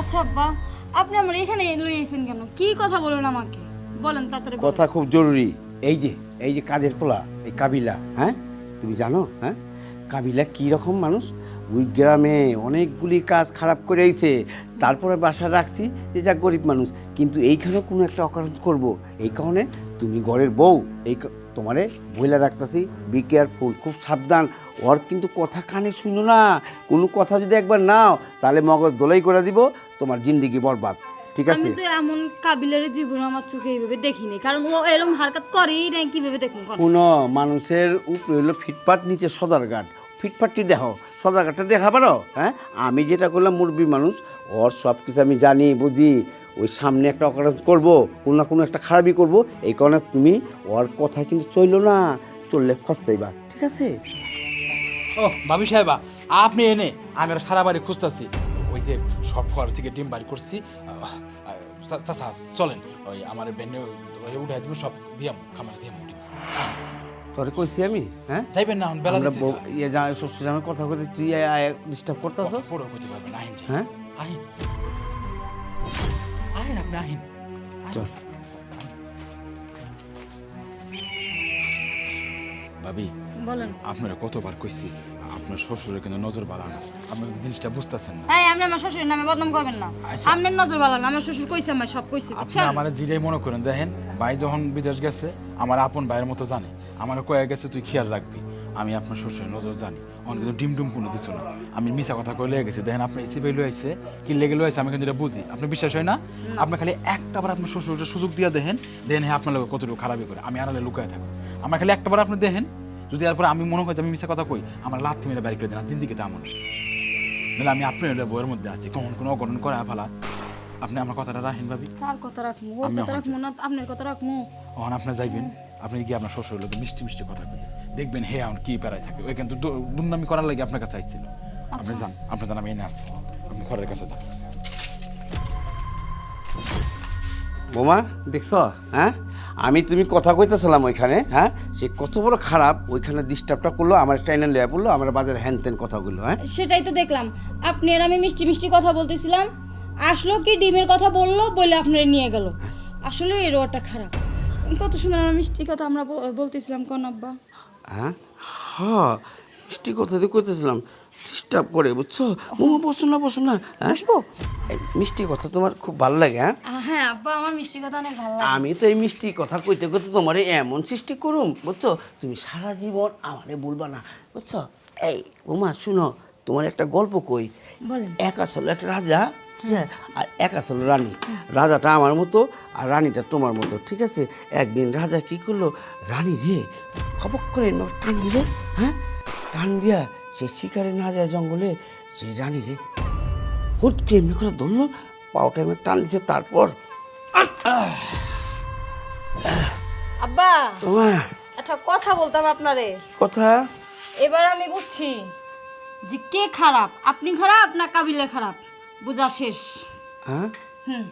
আচ্ছা আব্বা, আপনি আমার এখানে লইয়েছেন কেন? কি কথা বলুন আমাকে? বলেন তাড়াতাড়ি। কথা খুব জরুরি। এই যে এই যে কাজের পোলা, এই কাবিলা হ্যাঁ? তুমি জানো হ্যাঁ? কাবিলা কি রকম মানুষ? ওই গ্রামে অনেকগুলি কাজ খারাপ করে আইছে। তারপরে বাসা রাখছি যে যা গরিব মানুষ। কিন্তু এইখানেও কোনো একটা অকারণ করব। এই কারণে তুমি ঘরের বউ, এই তোমারে বইলা রাখতেছি। বি কেয়ারফুল খুব সাবধান। ওর কিন্তু কথা কানে শুনো না। কোনো কথা যদি একবার নাও তাহলে মগজ দোলাই করে দিব তোমার জিন্দিগি বরবাদ। ঠিক আছে? আমি তো এমন কাবিলের জীবন আমার চোখে এইভাবে দেখিনি। কারণ ও এরকম হারকাত করেই নাই কীভাবে দেখুন কোন মানুষের উপরে হলো ফিটপাট নিচে সদরঘাট। ফিটপাটটি দেখো সদরঘাটটা দেখা পারো? হ্যাঁ? আমি যেটা করলাম মুরব্বী মানুষ ওর সব কিছু আমি জানি বুঝি। ওই সামনে একটা অকারেন্স করব কোনো না কোনো একটা খারাপই করব। এই কারণে তুমি ওর কথা কিন্তু চলল না চললে ফসতেইবা। ঠিক আছে? ও ভাবি সাহেবা আপনি এনে আমি আর সারা বাড়ি খুঁজতেছি। ওই যে সব ঘর থেকে ডিম বাড়ি করছি। চাচা চলেন। ওই আমার ভেন্যু উঠাই দিব সব দিয়াম খামার দিয়াম। তোরে কইছি আমি হ্যাঁ? যাইবেন না বেলা ইয়ে যা শ্বশুর জামাই কথা কইতে তুই ডিস্টার্ব করতেছ পড়ে কইতে আহিন যাই। হ্যাঁ? আহিন আহিন আপনি আহিন আহিন। চল। ভাবি বলেন। আপনারা কতবার কইছি আপনার শ্বশুরের কিন্তু নজর বাড়া না আপনি জিনিসটা বুঝতেছেন না। এই আপনি আমার শ্বশুরের নামে বদনাম করবেন না। আচ্ছা। আপনার নজর না আমার শ্বশুর কইছে আমার সব কইছে আপনি আমার জিরাই মনে করেন দেখেন ভাই যখন বিদেশ গেছে আমার আপন ভাইয়ের মতো জানে। আমার কয়ে গেছে তুই খেয়াল রাখবি আমি আপনার শ্বশুরের নজর জানি। অন কিন্তু ডিম ডুম কোনো কিছু না। আমি মিশা কথা কয়ে লেগে গেছি। দেখেন আপনি এসি বেলো আইছে কি লেগে আইছে আমি কিন্তু এটা বুঝি। আপনি বিশ্বাস হয় না? আপনি খালি একটা বার আপনার শ্বশুরটা সুযোগ দিয়ে দেখেন। দেখেন হ্যাঁ আপনার কতটুকু খারাপই করে। আমি আড়ালে লুকায় থাকব। আমার খালি একটা বার আপনি দেখেন যদি এরপরে আমি মনে হয় যে আমি মিশা কথা কই আমার লাথি মেরে বাড়ি করে দেন জিন্দিগিতে এমন নাহলে আমি আপনার হলে বইয়ের মধ্যে আছি কখন কোনো অঘটন করে ফেলা। আপনি আমার কথাটা রাখেন ভাবি। কার কথা রাখমু ওর কথা রাখমু না আপনার কথা রাখমু তখন আপনি যাইবেন আপনি গিয়ে আপনার শ্বশুর লোক মিষ্টি মিষ্টি কথা বলবেন। দেখবেন হে এখন কি পেরাই থাকে। ওই কিন্তু দুর্নামি করার লাগে আপনার কাছে আইছিল। আপনি যান আপনার জান আমি এনে আসছি। আপনি ঘরের কাছে যান। বোমা দেখছ? হ্যাঁ? আমি তুমি কথা কইতেছিলাম ওইখানে হ্যাঁ? সে কত বড় খারাপ ওইখানে ডিস্টার্বটা করল আমার একটা এনে লেয়া পড়ল আমার বাজারে হ্যান ত্যান কথাগুলো হ্যাঁ? সেটাই তো দেখলাম। আপনি আর আমি মিষ্টি মিষ্টি কথা বলতেছিলাম। আসলো কি ডিমের কথা বলল বলে আপনারা নিয়ে গেল। আসলে এর ওটা খারাপ। কত সুন্দর আমার মিষ্টি কথা আমরা বলতেছিলাম কোন আব্বা হ্যাঁ? হ্যাঁ মিষ্টি কথা দিয়ে কইতেছিলাম। ডিস্টার্ব করে বুঝছ? মোমো বসো না বসো না। হ্যাঁ? বসবো? মিষ্টি কথা তোমার খুব ভালো লাগে হ্যাঁ? হ্যাঁ আব্বা আমার মিষ্টি কথা অনেক ভালো লাগে। আমি তো এই মিষ্টি কথা কইতে কইতে তোমারে এমন সৃষ্টি করুম বুঝছ? তুমি সারা জীবন আমারে বলবা না বুঝছ? এই বোমা শুনো তোমার একটা গল্প কই। বলেন। এক আসলে এক রাজা ঠিক আছে? আর এক আসলে রানী। রাজাটা আমার মতো আর রানীটা তোমার মতো ঠিক আছে? একদিন রাজা কি করল? রানী রে খবক করে ন টান দিল হ্যাঁ? টান দিয়া সে শিকারে না যায় জঙ্গলে সেই রানী রে। হুট করে এমনি করে ধরলো পাওটা এমনি টান দিছে তারপর। আব্বা তোমার একটা কথা বলতাম আপনারে। কথা? এবার আমি বুঝছি যে কে খারাপ আপনি খারাপ না কাবিলে খারাপ? বোঝা শেষ। হ্যাঁ? হুম।